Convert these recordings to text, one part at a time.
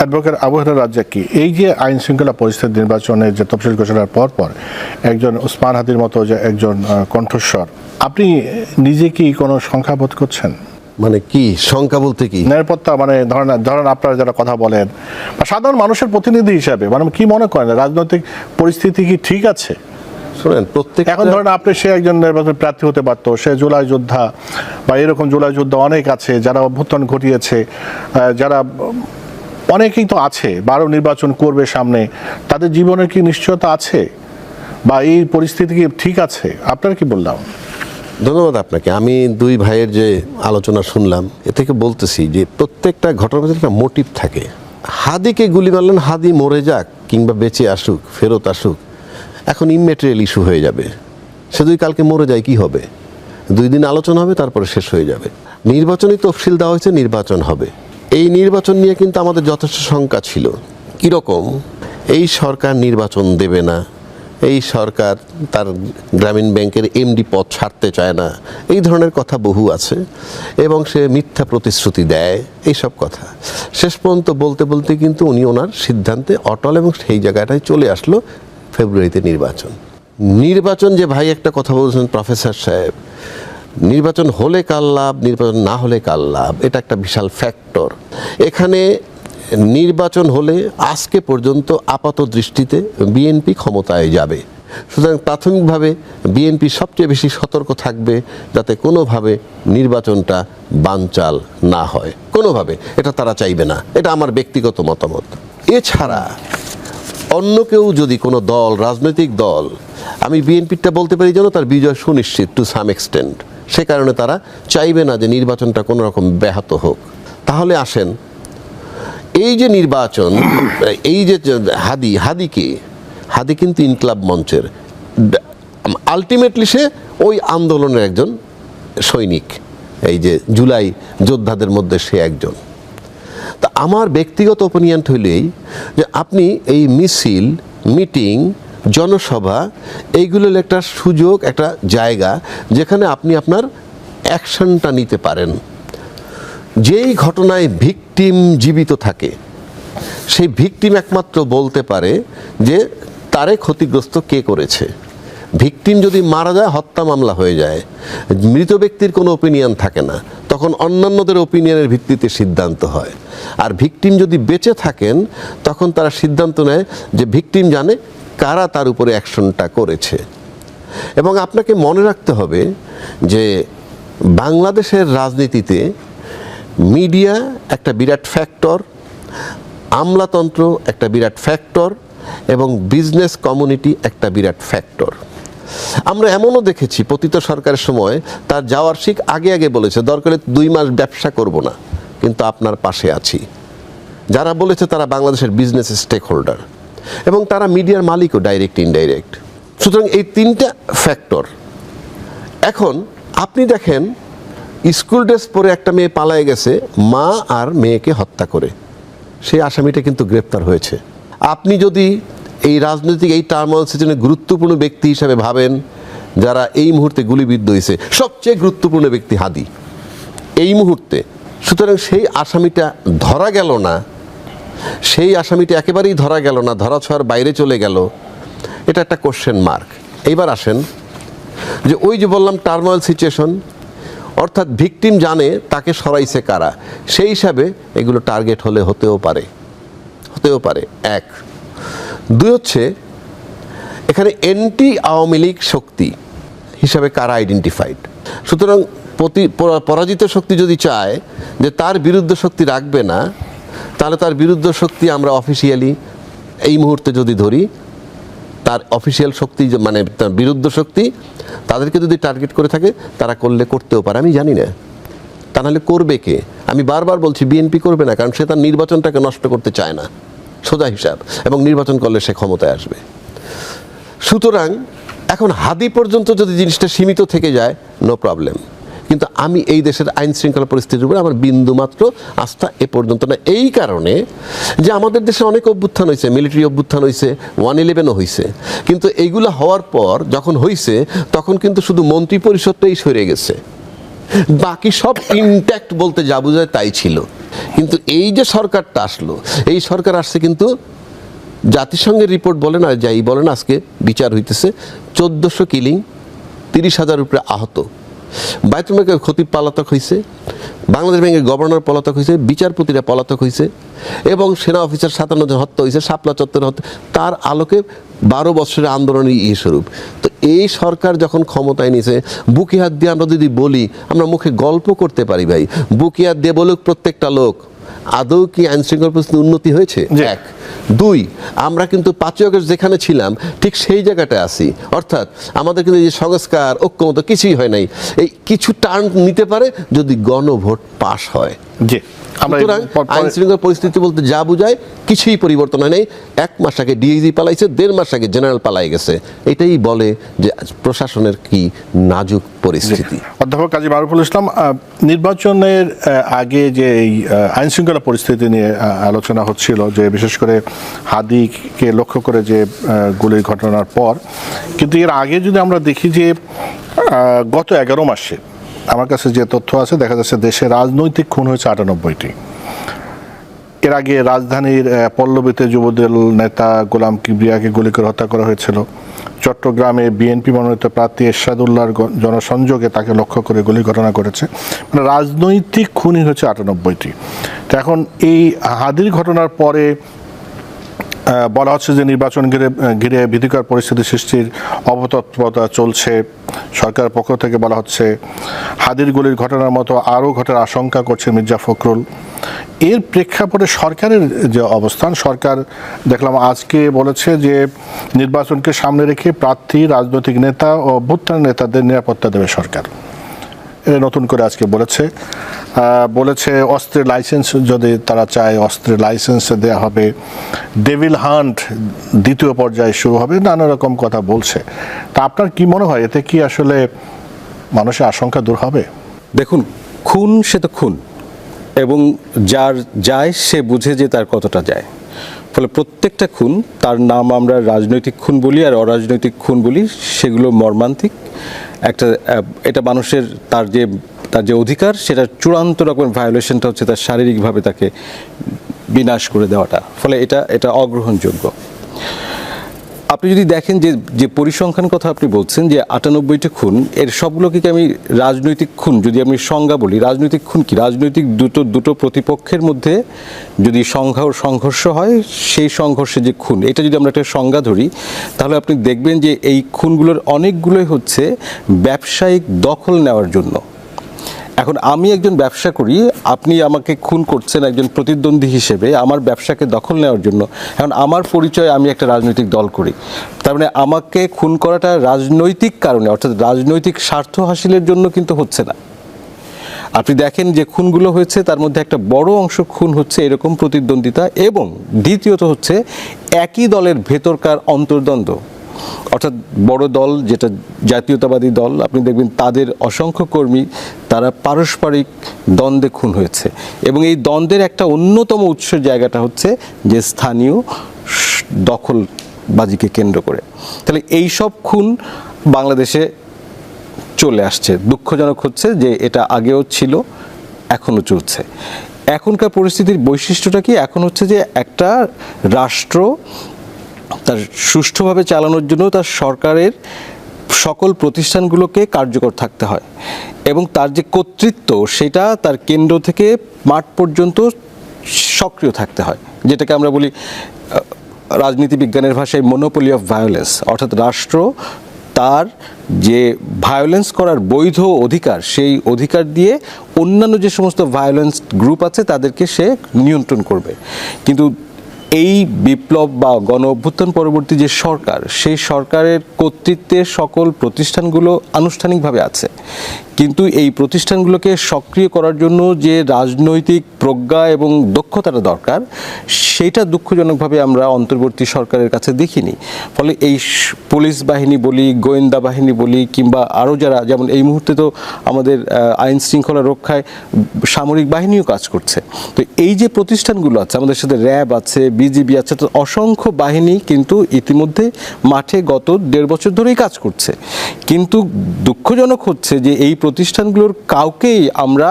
Advocate Razzak কি এই যে আইন শৃঙ্খলা পরিস্থিতি নির্বাচনের যে তফসিল ঘোষণার পর পর একজন উসমান হাদির মতো যে একজন কণ্ঠস্বর আপনি নিজে কি কোনো সংখ্যা বোধ করছেন? মানে কি সংখ্যা বলতে কি? নিরাপত্তা মানে ধরেন ধরেন আপনারা যারা কথা বলেন বা সাধারণ মানুষের প্রতিনিধি হিসাবে মানে কি মনে করেন রাজনৈতিক পরিস্থিতি কি ঠিক আছে? শোনেন প্রত্যেক এখন ধরেন আপনি সে একজন নির্বাচন প্রার্থী হতে পারতো সে জুলাই যোদ্ধা বা এরকম জুলাই যোদ্ধা অনেক আছে যারা অভ্যুত্থান ঘটিয়েছে যারা অনেকেই তো আছে, বারো নির্বাচন করবে সামনে, তাদের জীবনের কি নিশ্চয়তা আছে? বা এই পরিস্থিতি কি ঠিক আছে? আপনার কি বললাম? ধন্যবাদ আপনাকে। আমি দুই ভাইয়ের যে আলোচনা শুনলাম, এ থেকে বলতেছি যে প্রত্যেকটা ঘটনার ভিতরে একটা মোটিভ থাকে। হাদিকে গুলি মারলেন, হাদি মরে যাক, কিংবা বেঁচে আসুক, ফেরত আসুক, এখন ইমেটেরিয়াল ইস্যু হয়ে যাবে। সে দুই কালকে মরে যায়, কি হবে? দুই দিন আলোচনা হবে, তারপরে শেষ হয়ে যাবে। নির্বাচনী তফসিল দেওয়া হয়েছে, নির্বাচন হবে। এই নির্বাচন নিয়ে কিন্তু আমাদের যথেষ্ট শঙ্কা ছিল। কীরকম? এই সরকার নির্বাচন দেবে না। এই সরকার তার গ্রামীণ ব্যাংকের এমডি পদ ছাড়তে চায় না। এই ধরনের কথা বহু আছে এবং সে মিথ্যা প্রতিশ্রুতি দেয়। এইসব কথা। শেষ পর্যন্ত বলতে বলতে কিন্তু উনি ওনার সিদ্ধান্তে অটল এবং সেই জায়গাটায় চলে আসলো ফেব্রুয়ারিতে নির্বাচন। নির্বাচন যে ভাই একটা কথা বলছেন প্রফেসর সাহেব নির্বাচন হলে কাল লাভ, নির্বাচন না হলে কাল লাভ? এটা একটা বিশাল ফ্যাক্টর এখানে নির্বাচন হলে আজকে পর্যন্ত আপাত দৃষ্টিতে বিএনপি ক্ষমতায় যাবে। সুতরাং প্রাথমিকভাবে বিএনপি সবচেয়ে বেশি সতর্ক থাকবে যাতে কোনোভাবে নির্বাচনটা বানচাল না হয়। কোনোভাবে, এটা তারা চাইবে না। এটা আমার ব্যক্তিগত মতামত। এছাড়া অন্য কেউ যদি কোনো দল, রাজনৈতিক দল, আমি বিএনপিটা বলতে পারি যেন তার বিজয় সুনিশ্চিত টু সাম এক্সটেন্ট সে কারণে তারা চাইবে না যে নির্বাচনটা কোনো রকম ব্যাহত হোক। তাহলে আসেন, এই যে নির্বাচন, এই যে হাদি হাদিকে হাদি কিন্তু ইনকলাব মঞ্চের। আলটিমেটলি সে ওই আন্দোলনের একজন সৈনিক, এই যে জুলাই যোদ্ধাদের মধ্যে সে একজন। তা আমার ব্যক্তিগত ওপিনিয়ন হইলেই যে আপনি এই মিছিল মিটিং জনসভা এইগুলোর একটা সুযোগ, একটা জায়গা যেখানে আপনি আপনার অ্যাকশনটা নিতে পারেন। যেই ঘটনায় ভিকটিম জীবিত থাকে, সেই ভিকটিম একমাত্র বলতে পারে যে, তারে ক্ষতিগ্রস্ত কে করেছে? ভিকটিম যদি মারা যায়, হত্যা মামলা হয়ে যায়, মৃত ব্যক্তির কোনো ওপিনিয়ন থাকে না, তখন অন্যান্যদের ওপিনিয়নের ভিত্তিতে সিদ্ধান্ত হয়। আর ভিকটিম যদি বেঁচে থাকেন, তখন তারা সিদ্ধান্ত নেয় যে, ভিকটিম জানে কারা তার উপরে অ্যাকশনটা করেছে? এবং আপনাকে মনে রাখতে হবে যে বাংলাদেশের রাজনীতিতে মিডিয়া একটা বিরাট ফ্যাক্টর, আমলাতন্ত্র একটা বিরাট ফ্যাক্টর, এবং বিজনেস কমিউনিটি একটা বিরাট ফ্যাক্টর। আমরা এমনও দেখেছি, পতিত সরকারের সময় তার যাওয়ার শিখ আগে আগে বলেছে, দরকারে দুই মাস ব্যবসা করব না, কিন্তু আপনার পাশে আছি। যারা বলেছে তারা বাংলাদেশের বিজনেস স্টেক হোল্ডার এবং তারা মিডিয়ার মালিকও ডাইরেক্ট ইনডাইরেক্ট সুতরাং এই তিনটা ফ্যাক্টর এখন আপনি দেখেন স্কুল ড্রেস পরে একটা মেয়ে পালায় গেছে, মা আর মেয়েকে হত্যা করে। সেই আসামিটা কিন্তু গ্রেপ্তার হয়েছে। আপনি যদি এই রাজনৈতিক, এই টার্মাল সিজনে গুরুত্বপূর্ণ ব্যক্তি হিসাবে ভাবেন, যারা এই মুহূর্তে গুলিবিদ্ধ হয়েছে, সবচেয়ে গুরুত্বপূর্ণ ব্যক্তি হাদি। এই মুহূর্তে। সুতরাং সেই আসামিটা ধরা গেল না সেই আসামিটি একেবারেই ধরা গেল না ধরা ছোঁয়ার বাইরে চলে গেল। এটা একটা কোশ্চেন মার্ক এইবার আসেন যে ওই যে বললাম টার্মাল সিচুয়েশন অর্থাৎ ভিকটিম জানে তাকে সরাইছে কারা। সেই হিসাবে এগুলো টার্গেট হলে হতেও পারে। হতেও পারে। এক। দুই হচ্ছে, এখানে এন্টি আওয়ামী লীগ শক্তি হিসাবে কারা আইডেন্টিফাইড সুতরাং প্রতি পরা- পরাজিত শক্তি যদি চায় যে তার বিরুদ্ধ শক্তি রাখবে না তাহলে তার বিরুদ্ধ শক্তি আমরা অফিসিয়ালি এই মুহূর্তে যদি ধরি, তার অফিসিয়াল শক্তি মানে তার বিরুদ্ধ শক্তি, তাদেরকে যদি টার্গেট করে থাকে, তারা করলে করতেও পারে। আমি জানি না। তা নাহলে করবে কে? আমি বারবার বলছি বিএনপি করবে না, কারণ সে তার নির্বাচনটাকে নষ্ট করতে চায় না। সোজা হিসাব। এবং নির্বাচন করলে সে ক্ষমতায় আসবে। সুতরাং এখন হাদি পর্যন্ত যদি জিনিসটা সীমিত থেকে যায় নো প্রবলেম কিন্তু আমি এই দেশের আইন শৃঙ্খলা পরিস্থিতির উপরে আমার বিন্দুমাত্র আস্থা এ পর্যন্ত না। এই কারণে যে আমাদের দেশে অনেক অভ্যুত্থান হয়েছে মিলিটারি অভ্যুত্থান হয়েছে ওয়ান ইলেভেনও হয়েছে। কিন্তু এইগুলো হওয়ার পর যখন হয়েছে তখন কিন্তু শুধু মন্ত্রী পরিষদটাই সরে গেছে। বাকি সব ইনট্যাক্ট বলতে যা বোঝায় তাই ছিল। কিন্তু এই যে সরকারটা আসলো, এই সরকার আসছে কিন্তু জাতিসংঘের রিপোর্ট বলে না, যাই বলেন আজকে বিচার হইতেছে, চোদ্দোশো কিলিং তিরিশ হাজার উপরে আহত। বায়তুল ব্যাংকের ক্ষতি পলাতক হয়েছে বাংলাদেশ ব্যাংকের গভর্নর পলাতক হয়েছে বিচারপতিরা পলাতক হয়েছে এবং সেনা অফিসার সাতান্ন জন হত্যা হয়েছে শাপলা চত্বরে হত্যা, তার আলোকে বারো বছরের আন্দোলনের ইয়ে স্বরূপ। তো এই সরকার যখন ক্ষমতায় নিয়েছে, বুকে হাত দিয়ে আমরা যদি বলি, আমরা মুখে গল্প করতে পারি ভাই। বুকে হাত দিয়ে বলুক প্রত্যেকটা লোক আদৌ কি আইন শৃঙ্খলা পরিস্থিতি উন্নতি হয়েছে। এক। দুই আমরা কিন্তু পাঁচই অগস্ট যেখানে ছিলাম ঠিক সেই জায়গাটায় আসি অর্থাৎ আমাদের কিন্তু এই যে সংস্কার ঐক্যমত কিছুই হয় নাই। এই কিছু টার্ন নিতে পারে যদি গণভোট পাশ হয়। জি। সুতরাং আইন শৃঙ্খলা পরিস্থিতি বলতে যা বুঝায় কিছুই পরিবর্তন হয় নাই। এক মাস আগে ডিআইজি পালাইছে দেড় মাস আগে জেনারেল পালাই গেছে। এটাই বলে যে প্রশাসনের কি নাজুক পরিস্থিতি। অধ্যাপক কাজী মারুফুল ইসলাম নির্বাচনের আগে যে এই আইন শৃঙ্খলা পরিস্থিতি নিয়ে আলোচনা হচ্ছিল যে বিশেষ করে হাদিকে লক্ষ্য করে যে গুলির ঘটনার পর কিন্তু এর আগে যদি আমরা দেখি যে গত এগারো মাসে আমার কাছে যে তথ্য আছে, দেখা যাচ্ছে দেশে রাজনৈতিক খুন হয়েছে আটানব্বইটি। এর আগে রাজধানীর পল্লবীতে যুবদল নেতা গোলাম কিবরিয়াকে গুলি করে হত্যা করা হয়েছিল। চট্টগ্রামে বিএনপি মনোনীত প্রার্থী এরশাদুল্লাহর জনসংযোগে তাকে লক্ষ্য করে গুলি ঘটনা করেছে মানে রাজনৈতিক খুনই হচ্ছে আটানব্বইটি। তো এখন এই হাদির ঘটনার পরে বলা হচ্ছে যে নির্বাচন ঘিরে ঘিরে ভীতিকর পরিস্থিতি সৃষ্টির অবতৎপরতা চলছে। সরকারের পক্ষ থেকে বলা হচ্ছে, হাদির গুলির ঘটনার মতো আরও ঘটার আশঙ্কা করছে মির্জা ফখরুল। এর প্রেক্ষাপটে সরকারের যে অবস্থান, সরকার দেখলাম আজকে বলেছে যে নির্বাচনকে সামনে রেখে প্রার্থী, রাজনৈতিক নেতা ও ভুত্তান নেতাদের নিরাপত্তা দেবে সরকার। নতুন করে আজকে বলেছে। বলেছে অস্ত্রের লাইসেন্স যদি তারা চায় অস্ত্রের লাইসেন্স দেওয়া হবে। ডেভিল হান্ট দ্বিতীয় পর্যায়ে শুরু হবে, নানা রকম কথা বলছে। তা আপনার কি মনে হয়, এতে কি আসলে মানুষের আশঙ্কা দূর হবে? দেখুন, খুন সে তো খুন, এবং যার যায় সে বুঝে যে তার কতটা যায়। ফলে প্রত্যেকটা খুন, তার নাম আমরা রাজনৈতিক খুন বলি আর অরাজনৈতিক খুন বলি, সেগুলো মর্মান্তিক। একটা এটা মানুষের তার যে তার যে অধিকার, সেটা চূড়ান্ত রকমের ভায়োলেশনটা হচ্ছে তার শারীরিকভাবে তাকে বিনাশ করে দেওয়াটা। ফলে এটা এটা অগ্রহণযোগ্য। আপনি যদি দেখেন যে যে পরিসংখ্যান কথা আপনি বলছেন যে আটানব্বইটা খুন, এর সবগুলোকে কি আমি রাজনৈতিক খুন, যদি আমি সংজ্ঞা বলি, রাজনৈতিক খুন কি? রাজনৈতিক দুটো দুটো প্রতিপক্ষের মধ্যে যদি সংঘ- সংঘর্ষ হয়, সেই সংঘর্ষে যে খুন, এটা যদি আমরা একটা সংজ্ঞা ধরি, তাহলে আপনি দেখবেন যে এই খুনগুলোর অনেকগুলোই হচ্ছে ব্যবসায়িক দখল নেওয়ার জন্য। এখন আমি একজন ব্যবসা করি, আপনি আমাকে খুন করছেন একজন প্রতিদ্বন্দ্বী হিসেবে আমার ব্যবসাকে দখল নেওয়ার জন্য। এখন আমার পরিচয় আমি একটা রাজনৈতিক দল করি। তার মানে আমাকে খুন করাটা রাজনৈতিক কারণে, অর্থাৎ রাজনৈতিক স্বার্থ হাসিলের জন্য কিন্তু হচ্ছে না। আপনি দেখেন যে খুনগুলো হয়েছে, তার মধ্যে একটা বড় অংশ খুন হচ্ছে এরকম প্রতিদ্বন্দ্বিতা এবং দ্বিতীয়ত হচ্ছে একই দলের ভেতরকার অন্তর্দ্বন্দ্ব। অর্থাৎ বড় দল যেটা জাতীয়তাবাদী দল, আপনি দেখবেন তাদের অসংখ্য কর্মী তারা পারস্পরিক দ্বন্দ্বে খুন হয়েছে। এবং এই দ্বন্দ্বের একটা অন্যতম উৎসের জায়গাটা হচ্ছে যে স্থানীয় স- দখলবাজিকে কেন্দ্র করে। তাহলে এই সব খুন বাংলাদেশে চলে আসছে। দুঃখজনক হচ্ছে যে এটা আগেও ছিল, এখনও চলছে। এখনকার পরিস্থিতির বৈশিষ্ট্যটা কি? এখন হচ্ছে যে একটা রাষ্ট্র তার সুষ্ঠুভাবে চালানোর জন্য তার সরকারের সকল প্রতিষ্ঠানগুলোকে কার্যকর থাকতে হয়। এবং তার যে কর্তৃত্ব, সেটা তার কেন্দ্র থেকে মাঠ পর্যন্ত সক্রিয় থাকতে হয়। যেটাকে আমরা বলি রাজনীতি বিজ্ঞানের ভাষায় মনোপলি অফ ভায়োলেন্স অর্থাৎ রাষ্ট্র তার যে ভায়োলেন্স করার বৈধ অধিকার, সেই অধিকার দিয়ে অন্যান্য যে সমস্ত ভায়োলেন্স গ্রুপ আছে, তাদেরকে সে নিয়ন্ত্রণ করবে। কিন্তু এই বিপ্লব বা গণ অভ্যুত্থান পরবর্তী যে সরকার, সেই সরকারের কর্তৃত্বের সকল প্রতিষ্ঠানগুলো আনুষ্ঠানিকভাবে আছে। কিন্তু এই প্রতিষ্ঠানগুলোকে সক্রিয় করার জন্য যে রাজনৈতিক প্রজ্ঞা এবং দক্ষতাটা দরকার সেটা দুঃখজনকভাবে আমরা অন্তর্বর্তী সরকারের কাছে দেখিনি। ফলে এই পুলিশ বাহিনী বলি, গোয়েন্দা বাহিনী বলি, কিংবা আরও যারা, যেমন এই মুহূর্তে তো আমাদের আইন শৃঙ্খলা রক্ষায় সামরিক বাহিনীও কাজ করছে। তো এই যে প্রতিষ্ঠানগুলো আছে, আমাদের সাথে র্যাব আছে, বিজিবি আছে, তো অসংখ্য বাহিনী কিন্তু ইতিমধ্যে মাঠে গত দেড় বছর ধরেই কাজ করছে। কিন্তু দুঃখজনক হচ্ছে যে এই প্রতিষ্ঠানগুলোর কাউকেই আমরা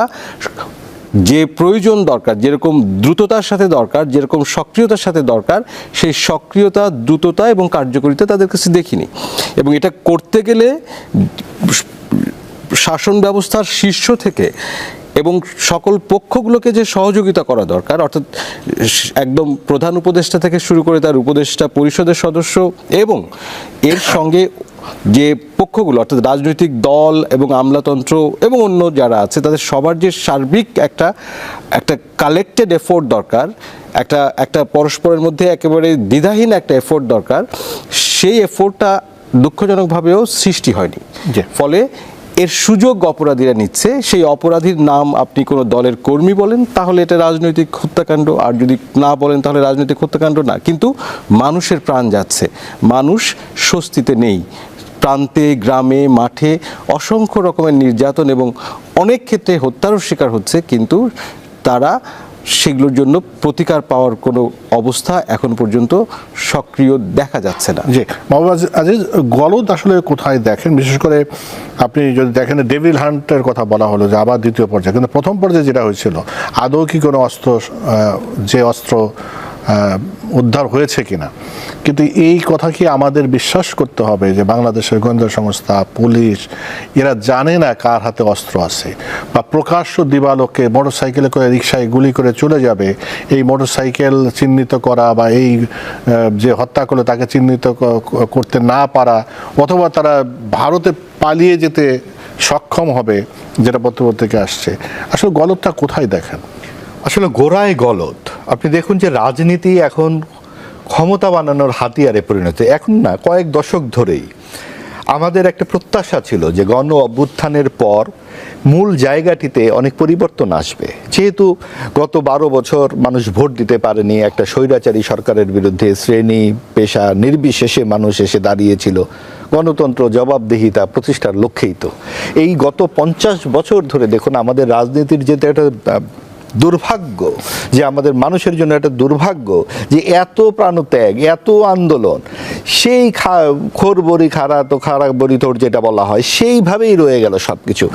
যে প্রয়োজন দরকার, যেরকম দ্রুততার সাথে দরকার, যেরকম সক্রিয়তার সাথে দরকার, সেই সক্রিয়তা, দ্রুততা এবং কার্যকারিতা তাদের কাছে দেখিনি। এবং এটা করতে গেলে শাসন ব্যবস্থার শীর্ষ থেকে এবং সকল পক্ষগুলোকে যে সহযোগিতা করা দরকার, অর্থাৎ একদম প্রধান উপদেষ্টা থেকে শুরু করে তার উপদেষ্টা পরিষদের সদস্য এবং এর সঙ্গে যে পক্ষগুলো অর্থাৎ রাজনৈতিক দল এবং আমলাতন্ত্র এবং অন্য যারা আছে তাদের সবার যে সার্বিক একটা একটা কালেক্টেড এফোর্ট দরকার একটা একটা পরস্পরের মধ্যে একেবারে দ্বিধাহীন একটা এফোর্ট দরকার সেই এফোর্টটা দুঃখজনকভাবেও সৃষ্টি হয়নি। ফলে এর সুযোগ অপরাধীরা নিচ্ছে সেই অপরাধীর নাম আপনি কোনো দলের কর্মী বলেন তাহলে এটা রাজনৈতিক হত্যাকাণ্ড আর যদি না বলেন তাহলে রাজনৈতিক হত্যাকাণ্ড না কিন্তু মানুষের প্রাণ যাচ্ছে মানুষ স্বস্তিতে নেই প্রান্তে, গ্রামে, মাঠে অসংখ্য রকমের নির্যাতন এবং অনেক ক্ষেত্রে হত্যারও শিকার হচ্ছে, কিন্তু তারা সেগুলোর জন্য প্রতিকার পাওয়ার কোনো অবস্থা এখন পর্যন্ত সক্রিয় দেখা যাচ্ছে না। জি, মোহাম্মদ আজিজ- গলদ আসলে কোথায় দেখেন? বিশেষ করে আপনি যদি দেখেন ডেভিল হান্টের কথা বলা হলো যে আবার দ্বিতীয় পর্যায়ে। কিন্তু প্রথম পর্যায়ে যেটা হয়েছিল, আদৌ কি কোনো অস্ত্র যে অস্ত্র উদ্ধার হয়েছে কিনা। কিন্তু এই কথা কি আমাদের বিশ্বাস করতে হবে যে বাংলাদেশের গোয়েন্দা সংস্থা, পুলিশ, এরা জানে না কার হাতে অস্ত্র আছে বা প্রকাশ্য দিবালোকে মোটর সাইকেলে করে রিক্সায় গুলি করে চলে যাবে, এই মোটর সাইকেল চিহ্নিত করা বা এই যে হত্যা করল তাকে চিহ্নিত করতে না পারা, অথবা তারা ভারতে পালিয়ে যেতে সক্ষম হবে, যেটা পত্রপত্রিকা আসছে। আসলে গলতটা কোথায় দেখেন? আসলে গোড়ায় গলত আপনি দেখুন যে রাজনীতি এখন ক্ষমতা বানানোর হাতিয়ারে পরিণত। এখন না, কয়েক দশক ধরেই আমাদের একটা প্রত্যাশা ছিল যে গণ অভ্যুত্থানের পর মূল জায়গাটিতে অনেক পরিবর্তন আসবে। যেহেতু গত বারো বছর মানুষ ভোট দিতে পারেনি, একটা স্বৈরাচারী সরকারের বিরুদ্ধে শ্রেণি, পেশা, নির্বিশেষে মানুষ এসে দাঁড়িয়েছিল। গণতন্ত্র, জবাবদিহিতা, প্রতিষ্ঠার লক্ষ্যেই তো। এই গত পঞ্চাশ বছর ধরে দেখুন আমাদের রাজনীতির যে একটা দুর্ভাগ্য যে আমাদের মানুষের জন্য একটা দুর্ভাগ্য যে এত প্রাণত্যাগ, এত আন্দোলন, সেই খা খোর বড়ি খারা তো খারা বড়ি তোর যেটা বলা হয়, সেইভাবেই রয়ে গেল সব কিছু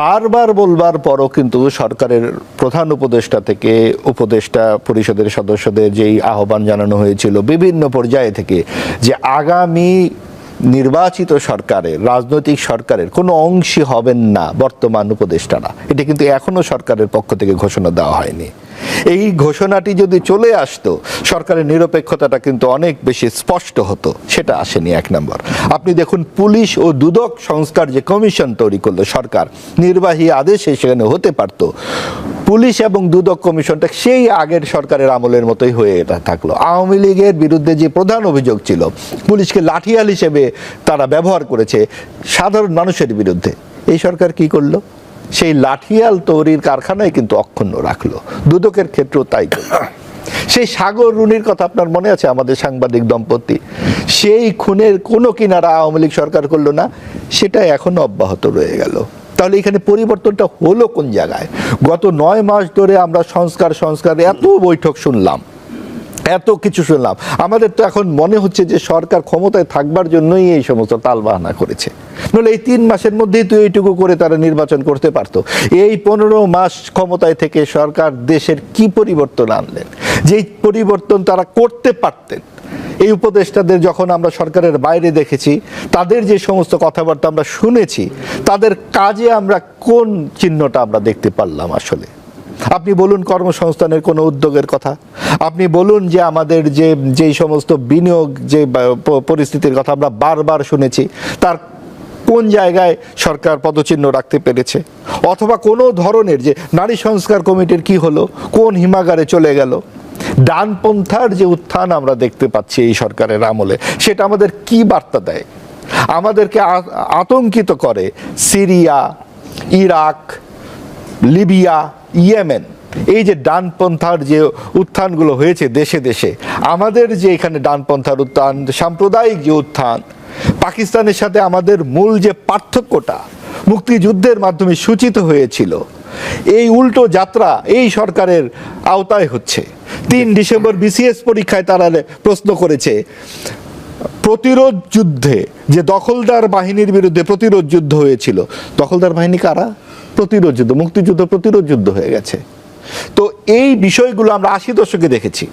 বারবার বলবার পরও কিন্তু সরকারের প্রধান উপদেষ্টা থেকে উপদেষ্টা পরিষদের সদস্যদের যেই আহ্বান জানানো হয়েছিল বিভিন্ন পর্যায়ে থেকে যে আগামী নির্বাচিত সরকারের, রাজনৈতিক সরকারের কোনো অংশী হবেন না বর্তমান উপদেষ্টারা। এটা কিন্তু এখনও সরকারের পক্ষ থেকে ঘোষণা দেওয়া হয়নি। এই ঘোষণাটি যদি চলে আসতো, সরকারের নিরপেক্ষতাটা কিন্তু অনেক বেশি স্পষ্ট হতো। সেটা আসেনি এক নম্বর। আপনি দেখুন, পুলিশ ও দুদক সংস্কার যে কমিশন তৈরি করল সরকার, নির্বাহী আদেশে সেখানে হতে পারতো। পুলিশ এবং দুদক কমিশনটা সেই আগের সরকারের আমলের মতোই হয়ে এটা থাকল। আওয়ামী লীগের বিরুদ্ধে যে প্রধান অভিযোগ ছিল, পুলিশকে লাঠিয়াল হিসেবে তারা ব্যবহার করেছে সাধারণ মানুষের বিরুদ্ধে। এই সরকার কি করল? সেই লাঠিয়াল তৈরির কারখানায় কিন্তু অক্ষুণ্ণ রাখল। দুদকের ক্ষেত্রেও তাই। সেই সাগর রুনির কথা আপনার মনে আছে? আমাদের সাংবাদিক দম্পতি। সেই খুনের কোনো কিনারা আওয়ামী লীগ সরকার করল না, সেটা এখনও অব্যাহত রয়ে গেল। তাহলে এখানে পরিবর্তনটা হলো কোন জায়গায়? গত নয় মাস ধরে আমরা সংস্কার সংস্কার, এত বৈঠক শুনলাম। এত কিছু শুনলাম। আমাদের তো এখন মনে হচ্ছে যে সরকার ক্ষমতায় থাকবার জন্যই এই সমস্ত তালবাহানা করেছে। নইলে এই তিন মাসের মধ্যেই তো এইটুকু করে তারা নির্বাচন করতে পারতো। এই পনেরো মাস ক্ষমতায় থেকে সরকার দেশের কি পরিবর্তন আনলেন? যেই পরিবর্তন তারা করতে পারতেন। এই উপদেষ্টাদের যখন আমরা সরকারের বাইরে দেখেছি, তাদের যে সমস্ত কথাবার্তা আমরা শুনেছি, তাদের কাজে আমরা কোন চিহ্নটা আমরা দেখতে পারলাম আসলে? আপনি বলুন কর্মসংস্থানের কোনো উদ্যোগের কথা। আপনি বলুন যে আমাদের যে যেই সমস্ত বিনিয়োগ, যে পরিস্থিতির কথা আমরা বারবার শুনেছি, তার কোন জায়গায় সরকার পদচিহ্ন রাখতে পেরেছে? অথবা কোনো ধরনের যে নারী সংস্কার কমিটির কি হলো, কোন হিমাগারে চলে গেল? ডানপন্থার যে উত্থান আমরা দেখতে পাচ্ছি এই সরকারের আমলে, সেটা আমাদের কি বার্তা দেয়? আমাদেরকে আতঙ্কিত করে সিরিয়া, ইরাক লিবিয়া, ইয়েমেন, এই যে ডানপন্থার যে উত্থানগুলো হয়েছে দেশে দেশে, আমাদের যে এখানে ডানপন্থার উত্থান, সাম্প্রদায়িক যে উত্থান, পাকিস্তানের সাথে আমাদের মূল যে পার্থক্যটা, মুক্তিযুদ্ধের মাধ্যমে সূচিত হয়েছিল, এই উল্টো যাত্রা এই সরকারের আওতায় হচ্ছে। তিন ডিসেম্বর বিসিএস পরীক্ষায় তারা প্রশ্ন করেছে, প্রতিরোধ যুদ্ধে যে দখলদার বাহিনীর বিরুদ্ধে প্রতিরোধ যুদ্ধ হয়েছিল, দখলদার বাহিনী কারা? প্রতিরোধ যুদ্ধ মুক্তিযুদ্ধ প্রতিরোধ যুদ্ধ হয়ে গেছে। তো এই বিষয়গুলো আমরা আশি দশকে দেখেছি।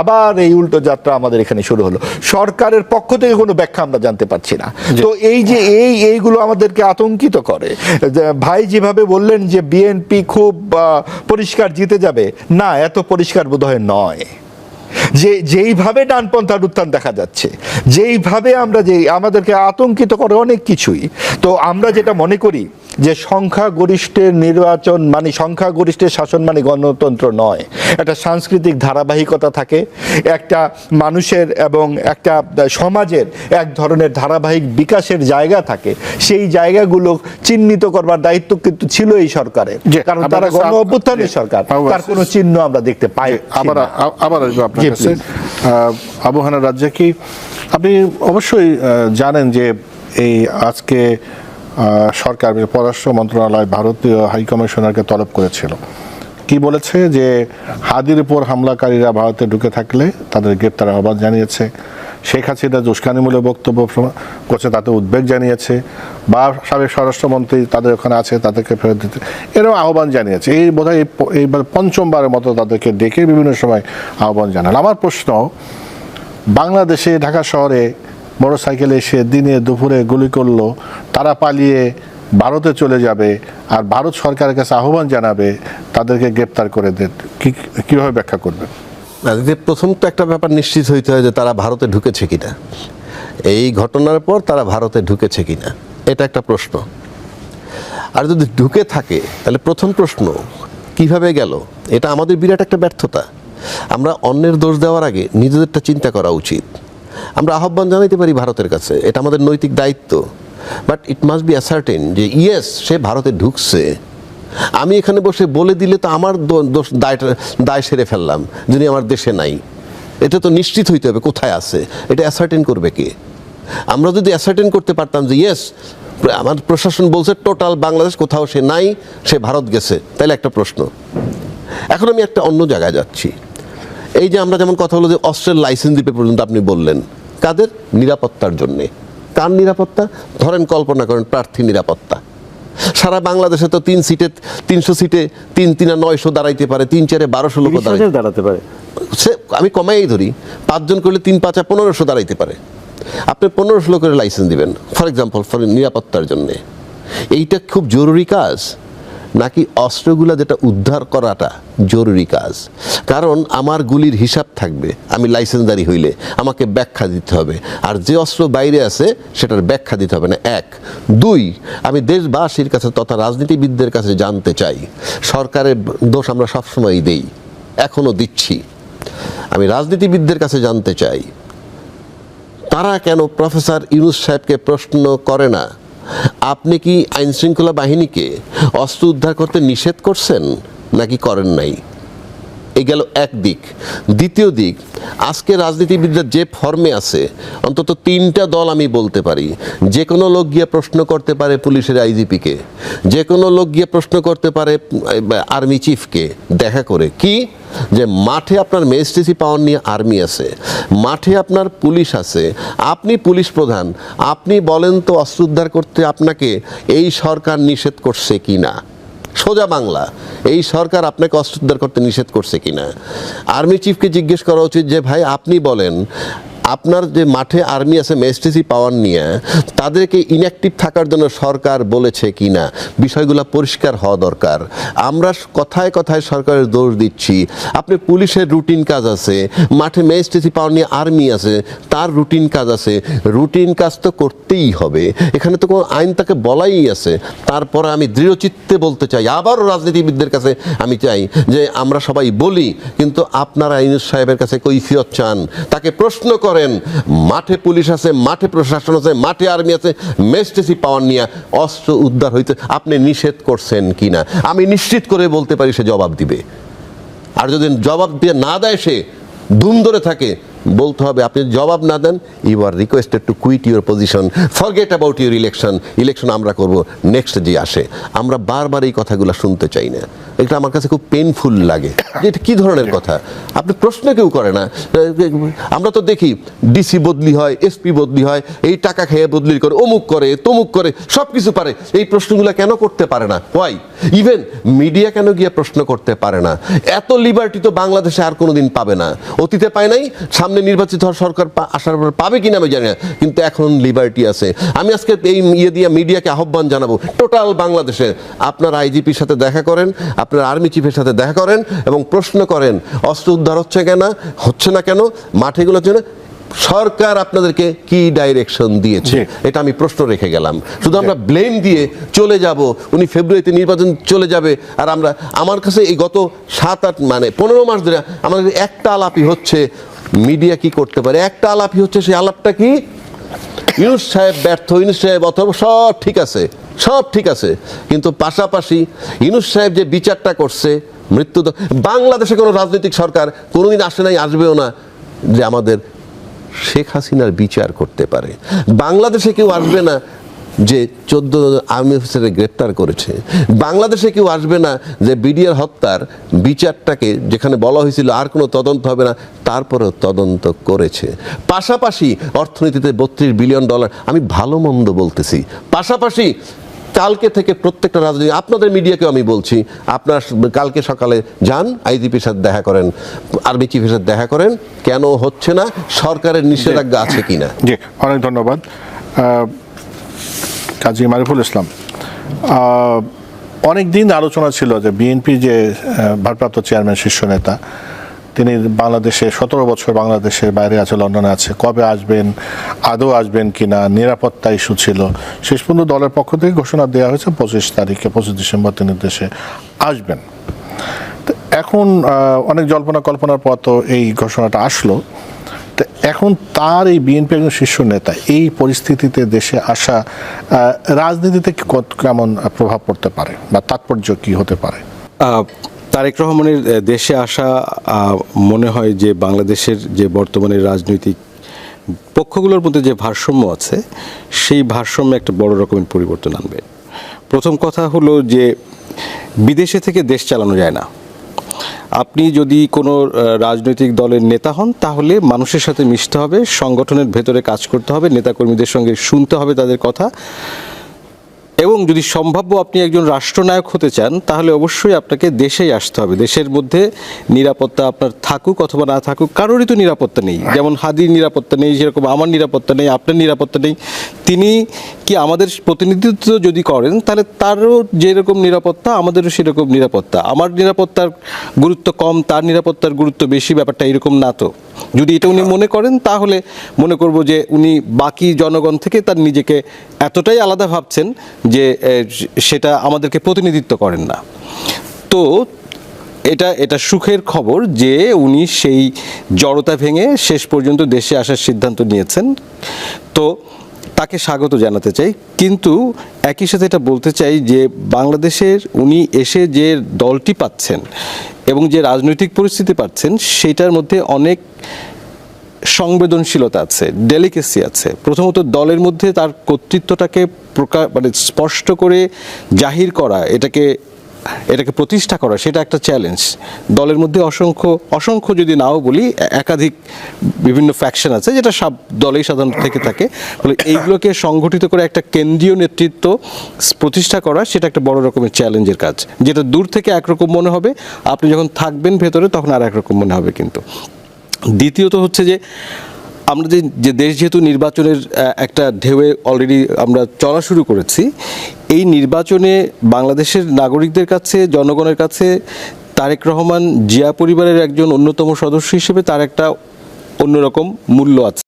আবার এই উল্টো যাত্রা আমাদের এখানে শুরু হলো। সরকারের পক্ষ থেকে কোনো ব্যাখ্যা আমরা জানতে পারছি না। তো এই যে এই এইগুলো আমাদেরকে আতঙ্কিত করে ভাই যেভাবে বললেন যে বিএনপি খুব পরিষ্কার জিতে যাবে না এত পরিষ্কার বোধহয় নয়। যে যেইভাবে ডানপন্থার উত্থান দেখা যাচ্ছে যেইভাবে আমরা যে আমাদেরকে আতঙ্কিত করে অনেক কিছুই। তো আমরা যেটা মনে করি যে সংখ্যাগরিষ্ঠের নির্বাচন মানে সংখ্যাগরিষ্ঠের শাসন মানে গণতন্ত্র নয়। একটা সাংস্কৃতিক ধারাবাহিকতা থাকে একটা মানুষের এবং একটা সমাজের এক ধরনের ধারাবাহিক বিকাশের জায়গা থাকে। সেই জায়গাগুলো চিহ্নিত করবার দায়িত্ব কিন্তু ছিল এই সরকারের। কারণ তারা গণ অভ্যুত্থানের সরকার। তার কোনো চিহ্ন আমরা দেখতে পাই আবার না। আ- আবার আসব আপনার কাছে। please. আহ, আবু হানা রাজ্যে কি? আপনি অবশ্যই জানেন যে এই আজকে সরকার পররাষ্ট্র মন্ত্রণালয় ভারতীয় হাই কমিশনারকে তলব করেছিল। কি বলেছে? যে হাদির উপর হামলাকারীরা ভারতে ঢুকে থাকলে তাদের গ্রেপ্তার আহ্বান জানিয়েছে। শেখ হাসিনা উস্কানিমূলক বক্তব্য করছে, তাতে উদ্বেগ জানিয়েছে। বা সাবেক স্বরাষ্ট্রমন্ত্রী তাদের ওখানে আছে, তাদেরকে ফেরত দিতে এরকম আহ্বান জানিয়েছে। এই বোধহয় এই এইবার পঞ্চমবারের মতো তাদেরকে ডেকে বিভিন্ন সময় আহ্বান জানান আমার প্রশ্ন, বাংলাদেশে ঢাকা শহরে মোটর সাইকেলে এসে দিনে দুপুরে গুলি করল, তারা পালিয়ে ভারতে চলে যাবে আর ভারত সরকারের কাছে আহ্বান জানাবে, তাদেরকে গ্রেপ্তার করে দেন কীভাবে ব্যাখ্যা করবেন প্রথম তো একটা ব্যাপার নিশ্চিত হইতে হয় যে তারা ভারতে ঢুকেছে কিনা। এই ঘটনার পর তারা ভারতে ঢুকেছে কিনা, এটা একটা প্রশ্ন। আর যদি ঢুকে থাকে, তাহলে প্রথম প্রশ্ন, কীভাবে গেল? এটা আমাদের বিরাট একটা ব্যর্থতা। আমরা অন্যের দোষ দেওয়ার আগে নিজেদেরটা চিন্তা করা উচিত। আমরা আহ্বান জানাইতে পারি ভারতের কাছে, এটা আমাদের নৈতিক দায়িত্ব। But it must be ascertain যে ইয়েস সে ভারতে ঢুকছে। আমি এখানে বসে বলে দিলে তো আমার দোষ, দায়টা, দায় সেরে ফেললাম, যিনি আমার দেশে নাই। এটা তো নিশ্চিত হইতে হবে কোথায় আছে, এটা অ্যাসার্টেন করবে কে? আমরা যদি অ্যাসার্টেন করতে পারতাম যে ইয়েস আমার প্রশাসন বলছে টোটাল বাংলাদেশ কোথাও সে নাই, সে ভারত গেছে, তাহলে একটা প্রশ্ন। এখন আমি একটা অন্য জায়গায় যাচ্ছি। এই যে আমরা যেমন কথা হলো যে অস্ত্রের লাইসেন্স দিতে পর্যন্ত আপনি বললেন কাদের? নিরাপত্তার জন্যে। কার নিরাপত্তা? ধরেন কল্পনা করেন প্রার্থী নিরাপত্তা। সারা বাংলাদেশে তো তিন সিটে তিনশো সিটে তিন তিনা নয়শো দাঁড়াইতে পারে তিন চারে বারোশো লোক দাঁড়াতে পারে। সে আমি কমাই ধরি পাঁচজন করলে তিন পাঁচা পনেরোশো দাঁড়াইতে পারে। আপনি পনেরোশো লোকের লাইসেন্স দিবেন ফর এক্সাম্পল ফর নিরাপত্তার জন্যে। এইটা খুব জরুরি কাজ। নাকি অস্ত্রগুলা যেটা উদ্ধার করাটা জরুরি কাজ? কারণ আমার গুলির হিসাব থাকবে, আমি লাইসেন্সদারি হইলে, আমাকে ব্যাখ্যা দিতে হবে। আর যে অস্ত্র বাইরে আছে, সেটার ব্যাখ্যা দিতে হবে না। এক। দুই, আমি দেশবাসীর কাছে তথা রাজনীতিবিদদের কাছে জানতে চাই। সরকারের দোষ আমরা সবসময়ই দেই। এখনও দিচ্ছি। আমি রাজনীতিবিদদের কাছে জানতে চাই। তারা কেন প্রফেসর ইউনুস সাহেবকে প্রশ্ন করে না? আপনি কি আইনশৃঙ্খলা বাহিনীকে অস্ত্র উদ্ধার করতে নিষেধ করছেন নাকি করেন নাই? এই গেল এক দিক। দ্বিতীয় দিক, আজকে রাজনীতিবিদরা যে ফর্মে আছে, অন্তত তিনটা দল আমি বলতে পারি। যে কোনো লোক গিয়ে প্রশ্ন করতে পারে পুলিশের আইজিপিকে। যে কোনো লোক গিয়ে প্রশ্ন করতে পারে আর্মি চিফকে দেখা করে। কি? যে মাঠে আপনার মেজিস্ট্রেসি পাওয়ার নিয়ে আর্মি আছে, মাঠে আপনার পুলিশ আছে, আপনি পুলিশ প্রধান, আপনি বলেন তো অস্ত্র উদ্ধার করতে আপনাকে এই সরকার নিষেধ করছে কি না সোজা বাংলা। এই সরকার আপনাকে অস্ত্র উদ্ধার করতে নিষেধ করছে কিনা? আর্মি চিফকে জিজ্ঞেস করা উচিত যে, ভাই, আপনি বলেন আপনার যে মাঠে আর্মি আছে মেস্টিসি পাওয়ার নিয়ে, তাদেরকে ইনঅ্যাক্টিভ থাকার জন্য সরকার বলেছে কিনা, বিষয়গুলো পরিষ্কার হওয়া দরকার। আমরা কথায় কথায় সরকারের দোষ দিচ্ছি। আপনি পুলিশের রুটিন কাজ আছে, মাঠে মেস্টিসি পাওয়ার নিয়ে আর্মি আছে, তার রুটিন কাজ আছে। রুটিন কাজ তো করতেই হবে। এখানে তো কোনো আইন তাকে বলাই আছে। তারপরে আমি দৃঢ়চিত্তে বলতে চাই, আবারও রাজনীতিবিদদের কাছে আমি চাই যে আমরা সবাই বলি, কিন্তু আপনারা আইনুস সাহেবের কাছে কৈফিয়ত চান। তাকে প্রশ্ন করেন। মাঠে পুলিশ আছে, মাঠে প্রশাসন আছে, মাঠে আর্মি আছে মেস্টেসি পাওয়ার নিয়ে অস্ত্র উদ্ধার হইতে আপনি নিষেধ করছেন কি না আমি নিশ্চিত করে বলতে পারি সে জবাব দিবে। আর যদি জবাব দিয়ে না দেয় সে, ধুম ধরে থাকে বলতে হবে, আপনি জবাব না দেন you are requested to quit your position forget about your election election আমরা করব নেক্সট যে আসে। আমরা বারবার এই কথাগুলো শুনতে চাই না। এটা আমার কাছে খুব পেনফুল লাগে। যে এটা কী ধরনের কথা? আপনি প্রশ্ন কেউ করে না। আমরা তো দেখি ডিসি বদলি হয় এসপি বদলি হয়, এই টাকা খেয়ে বদলি করে, অমুক করে, তমুক করে সব কিছু পারে। এই প্রশ্নগুলো কেন করতে পারে না? ওয়াই ইভেন মিডিয়া কেন গিয়ে প্রশ্ন করতে পারে না? এত লিবার্টি তো বাংলাদেশে আর কোনোদিন পাবে না। অতীতে পায় নাই সামনে নির্বাচিত হওয়ার সরকার আসার পর পাবে কিনা আমি জানি না কিন্তু এখন লিবার্টি আছে। আমি আজকে এই ইয়ে দিয়ে মিডিয়াকে আহ্বান জানাব টোটাল বাংলাদেশে আপনার আইজিপির সাথে দেখা করেন আপনার আর্মি চিফের সাথে দেখা করেন এবং প্রশ্ন করেন অস্ত্র উদ্ধার হচ্ছে কেন হচ্ছে না কেন মাঠেগুলোর জন্য সরকার আপনাদেরকে কি ডাইরেকশন দিয়েছে? এটা আমি প্রশ্ন রেখে গেলাম। শুধু আমরা ব্লেম দিয়ে চলে যাব উনি ফেব্রুয়ারিতে নির্বাচন চলে যাবে আর আমরা আমার কাছে এই গত সাত আট মানে পনেরো মাস ধরে আমাদের একটা আলাপই হচ্ছে মিডিয়া কি করতে পারে? একটা আলাপই হচ্ছে সেই আলাপটা কি? ইউনুস সাহেব ব্যর্থ, ইউনুস সাহেব অথবা সব ঠিক আছে, সব ঠিক আছে। কিন্তু পাশাপাশি ইউনুস সাহেব যে বিচারটা করছে, মৃত্যু বাংলাদেশে কোনো রাজনৈতিক সরকার কোনোদিন আসে নাই, আসবেও না যে আমাদের শেখ হাসিনার বিচার করতে পারে। বাংলাদেশে কেউ আসবে না যে চোদ্দ আর্মি অফিসারে গ্রেপ্তার করেছে। বাংলাদেশে কেউ আসবে না যে বিডিআর হত্যার বিচারটাকে যেখানে বলা হয়েছিল আর কোনো তদন্ত হবে না, তারপরেও তদন্ত করেছে। পাশাপাশি অর্থনীতিতে বত্রিশ বিলিয়ন ডলার, আমি ভালো মন্দ বলতেছি। পাশাপাশি কালকে থেকে প্রত্যেকটা রাজনীতি আপনাদের মিডিয়াকেও আমি বলছি, আপনার কালকে সকালে যান, আইজিপির সাথে দেখা করেন, আর্মি চিফের সাথে দেখা করেন, কেন হচ্ছে না, সরকারের নিষেধাজ্ঞা আছে কিনা। জি, অনেক ধন্যবাদ। কাজী মারিফুল ইসলাম। অনেক দিন আলোচনা ছিল যে বিএনপি যে ভারপ্রাপ্ত চেয়ারম্যান, শীর্ষ নেতা, তিনি বাংলাদেশে সতেরো বছর বাংলাদেশের বাইরে আছে, লন্ডনে আছে, কবে আসবেন, আদৌ আসবেন কিনা, নিরাপত্তা ইস্যু ছিল। শেষ পর্যন্ত দলের পক্ষ থেকে ঘোষণা দেওয়া হয়েছে, পঁচিশ তারিখে, পঁচিশ ডিসেম্বর তিনি দেশে আসবেন। তো এখন অনেক জল্পনা কল্পনার পর তো এই ঘোষণাটা আসলো। এখন তার এই বিএনপি একজন শীর্ষ নেতা, এই পরিস্থিতিতে দেশে আসা রাজনীতিতে কেমন প্রভাব পড়তে পারে বা তাৎপর্য কি হতে পারে? তারেক রহমানের দেশে আসা মনে হয় যে বাংলাদেশের যে বর্তমানে রাজনৈতিক পক্ষগুলোর মধ্যে যে ভারসাম্য আছে, সেই ভারসাম্যে একটা বড় রকমের পরিবর্তন আনবে। প্রথম কথা হলো যে বিদেশে থেকে দেশ চালানো যায় না। আপনি যদি কোনো রাজনৈতিক দলের নেতা হন তাহলে মানুষের সাথে মিশতে হবে সংগঠনের ভেতরে কাজ করতে হবে নেতাকর্মীদের সঙ্গে শুনতে হবে তাদের কথা। এবং যদি সম্ভাব্য আপনি একজন রাষ্ট্রনায়ক হতে চান তাহলে অবশ্যই আপনাকে দেশেই আসতে হবে। দেশের মধ্যে নিরাপত্তা আপনার থাকুক অথবা না থাকুক কারোরই তো নিরাপত্তা নেই। যেমন হাদির নিরাপত্তা নেই যেরকম আমার নিরাপত্তা নেই আপনার নিরাপত্তা নেই। তিনি কি আমাদের প্রতিনিধিত্ব যদি করেন, তাহলে তারও যেরকম নিরাপত্তা, আমাদেরও সেরকম নিরাপত্তা। আমার নিরাপত্তার গুরুত্ব কম, তার নিরাপত্তার গুরুত্ব বেশি, ব্যাপারটা এরকম না তো। যদি এটা উনি মনে করেন, তাহলে মনে করব যে উনি বাকি জনগণ থেকে তার নিজেকে এতটাই আলাদা ভাবছেন যে সেটা আমাদেরকে প্রতিনিধিত্ব করেন না। তো এটা এটা সুখের খবর যে উনি সেই জড়তা ভেঙে শেষ পর্যন্ত দেশে আসার সিদ্ধান্ত নিয়েছেন। তো তাকে স্বাগত জানাতে চাই। কিন্তু একই সাথে এটা বলতে চাই যে বাংলাদেশের উনি এসে যে দলটি পাচ্ছেন এবং যে রাজনৈতিক পরিস্থিতি পাচ্ছেন, সেটার মধ্যে অনেক সংবেদনশীলতা আছে ডেলিকেসি আছে। প্রথমত দলের মধ্যে তার কর্তৃত্বটাকে প্রকার মানে স্পষ্ট করে জাহির করা, এটাকে এটাকে প্রতিষ্ঠা করা, সেটা একটা চ্যালেঞ্জ দলের মধ্যে অসংখ্য অসংখ্য যদি নাও বলি একাধিক বিভিন্ন ফ্যাকশন আছে যেটা সব দলেই সাধারণত থেকে থাকে। ফলে এইগুলোকে সংগঠিত করে একটা কেন্দ্রীয় নেতৃত্ব প্রতিষ্ঠা করা, সেটা একটা বড় রকমের চ্যালেঞ্জের কাজ। যেটা দূর থেকে একরকম মনে হবে, আপনি যখন থাকবেন ভেতরে, তখন আর একরকম মনে হবে কিন্তু। দ্বিতীয়ত হচ্ছে যে আমরা যে দেশ যেহেতু নির্বাচনের একটা ঢেউয়ে অলরেডি আমরা চলা শুরু করেছি, এই নির্বাচনে বাংলাদেশের নাগরিকদের কাছে, জনগণের কাছে তারেক রহমান জিয়া পরিবারের একজন অন্যতম সদস্য হিসেবে তার একটা অন্যরকম মূল্য আছে।